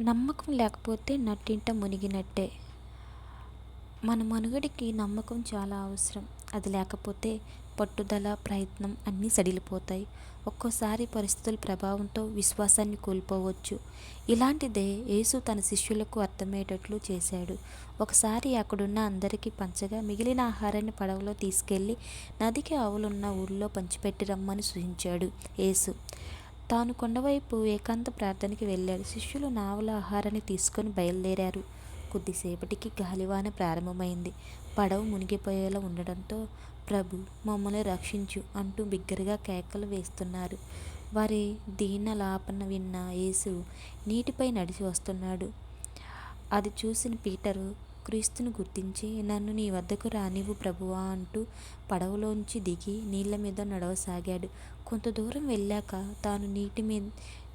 నమ్మకం లేకపోతే నట్టింట మునిగినట్టే. మన మనుగడికి నమ్మకం చాలా అవసరం. అది లేకపోతే పట్టుదల ప్రయత్నం అన్నీ సడిలిపోతాయి. ఒక్కోసారి పరిస్థితుల ప్రభావంతో విశ్వాసాన్ని కోల్పోవచ్చు. ఇలాంటిదే యేసు తన శిష్యులకు అర్థమయ్యేటట్లు చేశాడు. ఒకసారి అక్కడున్న అందరికీ పంచగా మిగిలిన ఆహారాన్ని పడవలో తీసుకెళ్ళి నదికి ఆవులున్న ఊళ్ళో పంచిపెట్టి రమ్మని సూచించాడు యేసు. తాను కొండవైపు ఏకాంత ప్రార్థనకి వెళ్ళాడు. శిష్యులు నావల ఆహారాన్ని తీసుకొని బయలుదేరారు. కొద్దిసేపటికి గాలివాన ప్రారంభమైంది. పడవ మునిగిపోయేలా ఉండడంతో ప్రభు మమ్మల్ని రక్షించు అంటూ బిగ్గరగా కేకలు వేస్తున్నారు. వారి దీనలాపన విన్న యేసు నీటిపై నడిచి వస్తున్నాడు. అది చూసిన పీటరు యేసుక్రీస్తును గుర్తించి నన్ను నీ వద్దకు రానివ్వు ప్రభువా అంటూ పడవలోంచి దిగి నీళ్ళ మీద నడవసాగాడు. కొంత దూరం వెళ్ళాక తాను నీటి మీద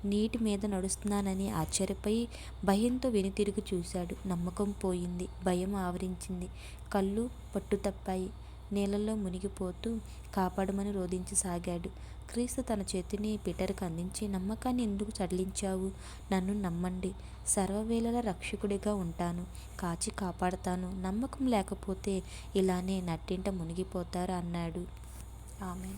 నీటి మీద నడుస్తున్నానని ఆశ్చర్యపోయి భయంతో వెనుతిరిగి చూశాడు. నమ్మకం పోయింది. భయం ఆవరించింది. కళ్ళు పట్టుతప్పాయి. నీళ్ళల్లో మునిగిపోతూ కాపాడమని రోధించసాగాడు క్రీస్తు తన చేతిని పీటర్కి అందించి నమ్మకాన్ని ఎందుకు సడలించావు నన్ను నమ్మండి. సర్వవేళల రక్షకుడిగా ఉంటాను. కాచి కాపాడతాను. నమ్మకం లేకపోతే ఇలానే నట్టింట మునిగిపోతారు అన్నాడు. ఆమె